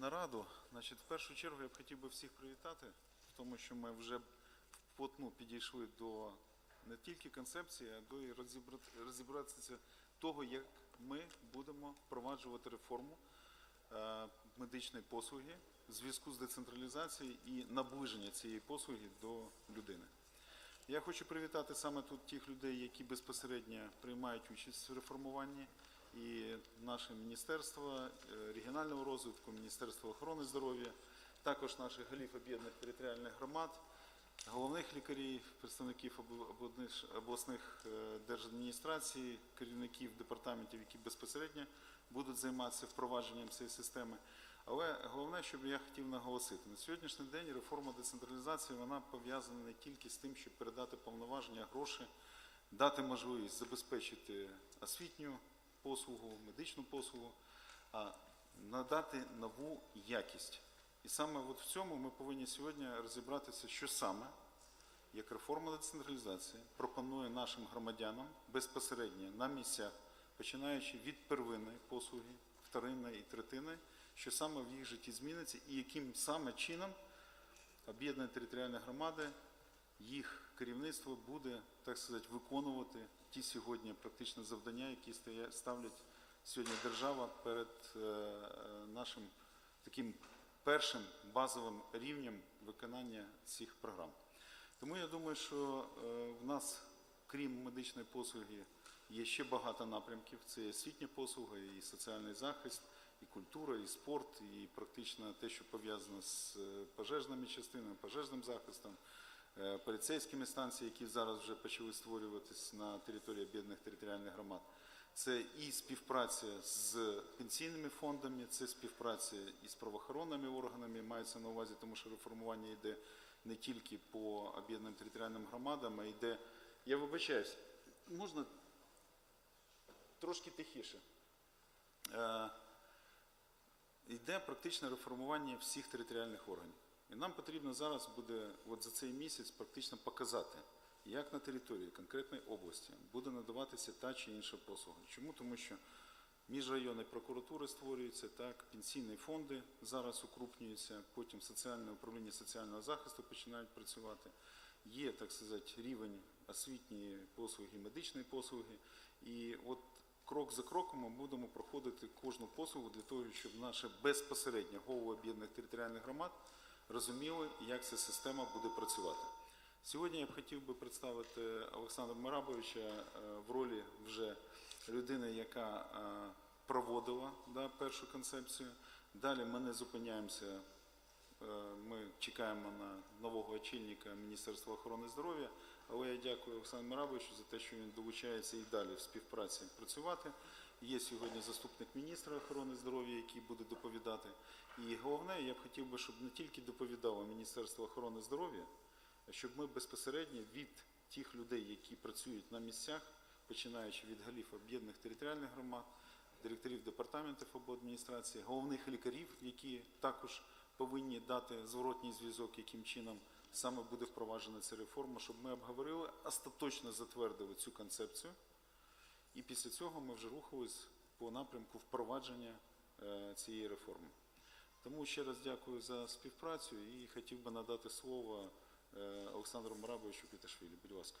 нараду. Значить, в першу чергу я б хотів би всіх привітати, тому, що ми вже вплотну підійшли до не тільки концепції, а до і розібрати- розібратися того, як ми будемо впроваджувати реформу е, медичної послуги в зв'язку з децентралізацією і наближення цієї послуги до людини. Я хочу привітати саме тут тих людей, які безпосередньо приймають участь в реформуванні, і наше міністерство е, регіонального розвитку, Міністерство охорони здоров'я, також наших голів об'єднаних територіальних громад, головних лікарів, представників обласних- е, держадміністрацій, керівників департаментів, які безпосередньо будуть займатися впровадженням цієї системи. Але головне, що я хотів наголосити, на сьогоднішній день реформа децентралізації вона пов'язана не тільки з тим, щоб передати повноваження, гроші, дати можливість забезпечити освітню послугу, медичну послугу, а надати нову якість. І саме от в цьому ми повинні сьогодні розібратися, що саме як реформа децентралізації пропонує нашим громадянам безпосередньо на місцях, починаючи від первинної послуги, вторинної і третинної, що саме в їх житті зміниться і яким саме чином об'єднані територіальні громади, їх керівництво буде, так сказати, виконувати ті сьогодні практично завдання, які ставлять сьогодні держава перед е, е, нашим таким першим базовим рівнем виконання цих програм. Тому я думаю, що е, в нас, крім медичної послуги, є ще багато напрямків. Це і освітня послуга, і соціальний захист, і культура, і спорт, і практично те, що пов'язано з пожежними частинами, пожежним захистом, поліцейськими станціями, які зараз вже почали створюватись на території об'єднаних територіальних громад. Це і співпраця з пенсійними фондами, це співпраця із правоохоронними органами, мається на увазі, тому що реформування йде не тільки по об'єднаним територіальним громадам, а йде. Я вибачаюсь, можна трошки тихіше. Е, йде практичне реформування всіх територіальних органів. І нам потрібно зараз буде от за цей місяць практично показати, як на території конкретної області буде надаватися та чи інша послуга. Чому? Тому що міжрайонні прокуратури створюються, так, пенсійні фонди зараз укрупнюються, потім соціальне управління соціального захисту починають працювати. Є, так сказати, рівень освітньої послуги, медичної послуги. І от крок за кроком ми будемо проходити кожну послугу для того, щоб наше безпосередньо голови об'єднаних територіальних громад розуміли, як ця система буде працювати. Сьогодні я б хотів би представити Олександра Марабовича е, в ролі вже людини, яка е, проводила да, першу концепцію. Далі ми не зупиняємося Ми чекаємо на нового очільника Міністерства охорони здоров'я, але я дякую Олександру Мирабовичу за те, що він долучається і далі в співпраці працювати. Є сьогодні заступник міністра охорони здоров'я, який буде доповідати. І головне, я б хотів би, щоб не тільки доповідало Міністерство охорони здоров'я, а щоб ми безпосередньо від тих людей, які працюють на місцях, починаючи від голів об'єднаних територіальних громад, директорів департаментів обладміністрації, головних лікарів, які також повинні дати зворотній зв'язок, яким чином саме буде впроваджена ця реформа, щоб ми обговорили, остаточно затвердили цю концепцію. І після цього ми вже рухались по напрямку впровадження е, цієї реформи. Тому ще раз дякую за співпрацю і хотів би надати слово е, Олександру Марабовичу Піташвілі. Будь ласка.